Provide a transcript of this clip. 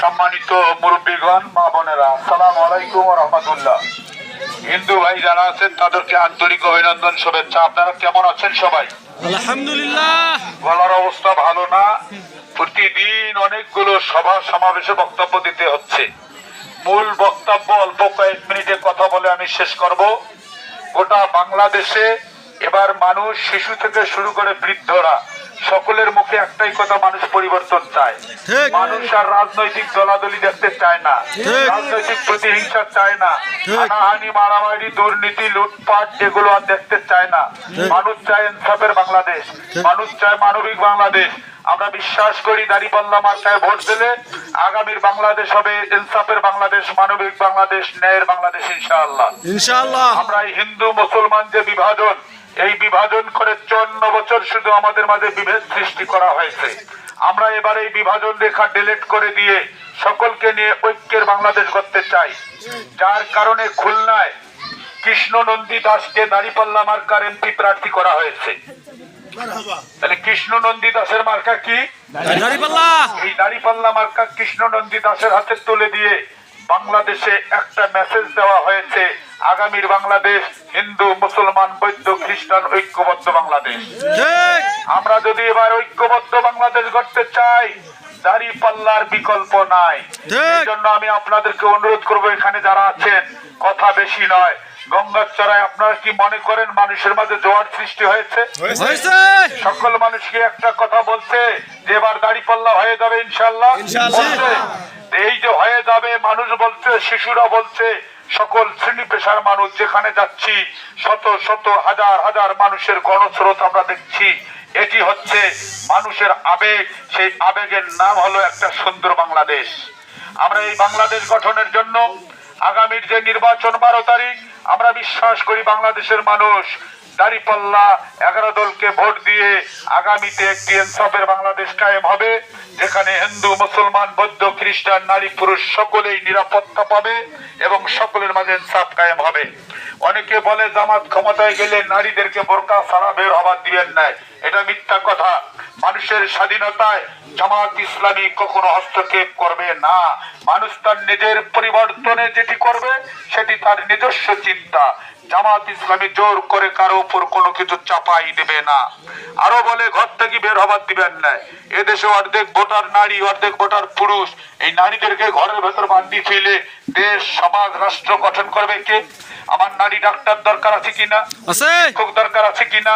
সম্মানিত মুরব্বীগণ মা বোনেরা সালাম আলাইকুম রহমতুল্লাহ। হিন্দু ভাই যারা আছেন তাদেরকে আন্তরিক অভিনন্দন শুভেচ্ছা। আপনারা কেমন আছেন সবাই? আলহামদুলিল্লাহ। গলার অবস্থা ভালো না? প্রতিদিন অনেকগুলো সভা সমাবেশে বক্তব্য দিতে হচ্ছে। মূল বক্তব্য অল্প কয়েক মিনিটে কথা বলে আমি শেষ করব। গোটা বাংলাদেশে এবার মানুষ শিশু থেকে শুরু করে বৃদ্ধরা সকলের মুখে একটাই কথা মানুষ পরিবর্তন চায়। মানুষ আর রাজনৈতিক দলাদলি দেখতে চায় না। রাজনৈতিক প্রতিহিংসা চায় না। হানাহানি মারামারি দুর্নীতি লুটপাট এগুলো আর দেখতে চায় না। মানুষ চায় ইনসাফের বাংলাদেশ। মানুষ চায় মানবিক বাংলাদেশ। আমরা বিশ্বাস করি দাঁড়িপাল্লা মার্কায় ভোট দিলে আগামীর বাংলাদেশ হবে ইনসাফের বাংলাদেশ মানবিক বাংলাদেশ ন্যায়ের বাংলাদেশ ইনশাআল্লাহ। ইনশাআল্লাহ। আমরা হিন্দু মুসলমান যে বিভাজন এই বিভাজন করে চন্ন বছর শুধু আমাদের মাঝে বিভেদ সৃষ্টি করা হয়েছে। আমরা এবার এই বিভাজন রেখা ডিলিট করে দিয়ে সকলকে নিয়ে ঐক্যের বাংলাদেশ করতে চাই। যার কারণে খুলনায় কৃষ্ণ নন্দী দাসকে দাঁড়িপাল্লা মার্কার এমপি প্রার্থী করা হয়েছে। তাহলে কৃষ্ণ নন্দী দাসের মার্কা কি? দাঁড়িপাল্লা। এই দাড়িপাল্লা মার্কা কৃষ্ণ নন্দী দাসের হাতে তুলে দিয়ে বাংলাদেশে একটা মেসেজ দেওয়া হয়েছে আগামীর বাংলাদেশ হিন্দু মুসলমান বৌদ্ধ খ্রিস্টান ঐক্যবদ্ধ বাংলাদেশ। আমরা যদি এবার ঐক্যবদ্ধ বাংলাদেশ গড়তে চাই দাড়ি পাল্লার বিকল্প নাই। এই জন্য আমি আপনাদেরকে অনুরোধ করব এখানে যারা আছেন কথা বেশি নয়। গঙ্গার চড়ায় আপনারা কি মনে করেন মানুষের মাঝে জোয়ার সৃষ্টি হয়েছে? হয়েছে। সকল মানুষকে একটা কথা বলছে যে এবার দাড়ি পাল্লা হয়ে যাবে ইনশাল্লাহ। এই যে হয়ে যাবে, মানুষ বলছে, শিশুরা বলছে, সকল শ্রেণি পেশার মানুষ, যেখানে যাচ্ছি, শত শত, হাজার হাজার মানুষের গণস্রোত আমরা দেখছি। এটি হচ্ছে মানুষের আবেগ। সেই আবেগের নাম হলো একটা সুন্দর বাংলাদেশ। আমরা এই বাংলাদেশ গঠনের জন্য আগামীর যে নির্বাচন বারো তারিখ, আমরা বিশ্বাস করি বাংলাদেশের মানুষ দাঁড়িপাল্লা এগারো দলকে ভোট দিয়ে আগামীতে একটি ইনসাফের বাংলাদেশ কায়েম হবে, যেখানে হিন্দু, মুসলমান, বৌদ্ধ, খ্রিস্টান, নারী, পুরুষ সকলেই নিরাপত্তা পাবে এবং সকলের মাঝে ইনসাফ কায়েম হবে। অনেকে বলে, জামাত ক্ষমতায় গেলে নারীদেরকে বোরকা সারা বের হবার দিবেন নাই এটা মিথ্যা কথা। মানুষের স্বাধীনতায় জামাত ইসলামী কখনো হস্তক্ষেপ করবে না। মানুষ তার নিজের পরিবর্তনে যেটি করবে, সেটি তার নিজস্ব চিন্তা। জামাত ইসলামী জোর করে কারও উপর কোনো কিছু চাপাই দেবে না। আরও বলে ঘর থেকে বের হবার দিবেন না। এদেশে অর্ধেক ভোটার নারী অর্ধেক ভোটার পুরুষ। এই নারীদেরকে ঘরের ভেতর বান্ধি ফেলে দেশ সমাজ রাষ্ট্র গঠন করবে কে? আমার নারী ডাক্তার দরকার আছে কিনা? শিক্ষক দরকার আছে কিনা?